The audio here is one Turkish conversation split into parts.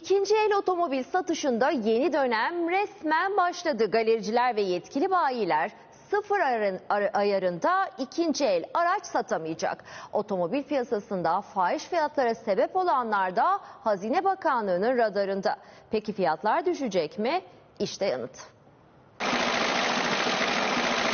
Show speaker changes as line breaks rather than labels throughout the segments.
İkinci el otomobil satışında yeni dönem resmen başladı. Galericiler ve yetkili bayiler sıfır ayarın- ar- ayarında ikinci el araç satamayacak. Otomobil piyasasında fahiş fiyatlara sebep olanlar da Hazine Bakanlığı'nın radarında. Peki fiyatlar düşecek mi? İşte yanıt.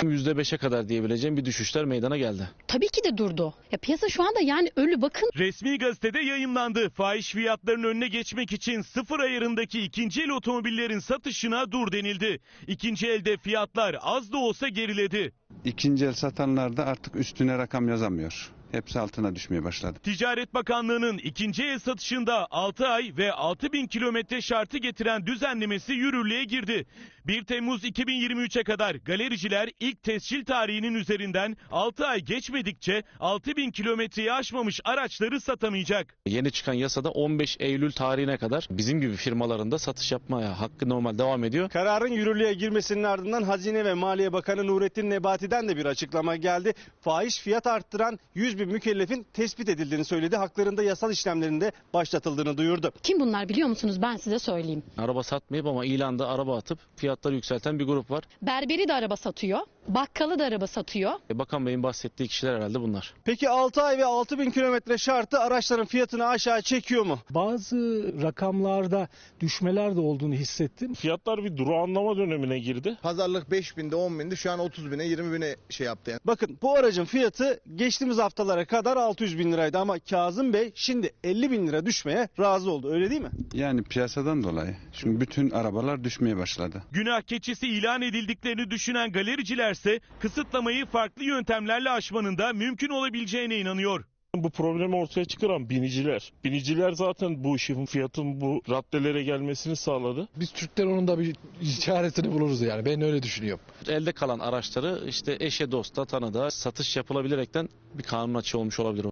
%5'e kadar diyebileceğim bir düşüşler meydana geldi.
Tabii ki de durdu. Ya piyasa şu anda yani ölü bakın.
Resmi gazetede yayımlandı. Fahiş fiyatların önüne geçmek için sıfır ayarındaki ikinci el otomobillerin satışına dur denildi. İkinci elde fiyatlar az da olsa geriledi.
İkinci el satanlar da artık üstüne rakam yazamıyor. Hepsi altına düşmeye başladı.
Ticaret Bakanlığı'nın ikinci el satışında 6 ay ve 6 bin kilometre şartı getiren düzenlemesi yürürlüğe girdi. 1 Temmuz 2023'e kadar galericiler ilk tescil tarihinin üzerinden 6 ay geçmedikçe 6 bin kilometreyi aşmamış araçları satamayacak.
Yeni çıkan yasada 15 Eylül tarihine kadar bizim gibi firmalarında satış yapmaya hakkı normal devam ediyor.
Kararın yürürlüğe girmesinin ardından Hazine ve Maliye Bakanı Nurettin Nebati'den de bir açıklama geldi. Fahiş fiyat arttıran 100 bin mükellefin tespit edildiğini söyledi. Haklarında yasal işlemlerin de başlatıldığını duyurdu.
Kim bunlar biliyor musunuz? Ben size söyleyeyim.
Araba satmayıp ama ilanda araba atıp fiyatları yükselten bir grup var.
Berberi de araba satıyor. Bakkalı da araba satıyor.
E, Bakan Bey'in bahsettiği kişiler herhalde bunlar.
Peki 6 ay ve 6 bin kilometre şartı araçların fiyatını aşağı çekiyor mu?
Bazı rakamlarda düşmeler de olduğunu hissettim.
Fiyatlar bir duru anlama dönemine girdi.
Pazarlık 5 binde 10 binde şu an 30 bine 20 bine şey yaptı yani.
Bakın bu aracın fiyatı geçtiğimiz haftalara kadar 600 bin liraydı ama Kazım Bey şimdi 50 bin lira düşmeye razı oldu öyle değil mi?
Yani piyasadan dolayı. Çünkü bütün arabalar düşmeye başladı.
Günah keçisi ilan edildiklerini düşünen galericilerse kısıtlamayı farklı yöntemlerle aşmanın da mümkün olabileceğine inanıyor.
Bu problemi ortaya çıkaran biniciler. Biniciler zaten bu işin fiyatın bu raddelere gelmesini sağladı.
Biz Türkler onun da bir çaresini buluruz yani. Ben öyle düşünüyorum.
Elde kalan araçları işte eşe dosta tanıda satış yapılabilerekten bir kanun açığı olmuş olabilir.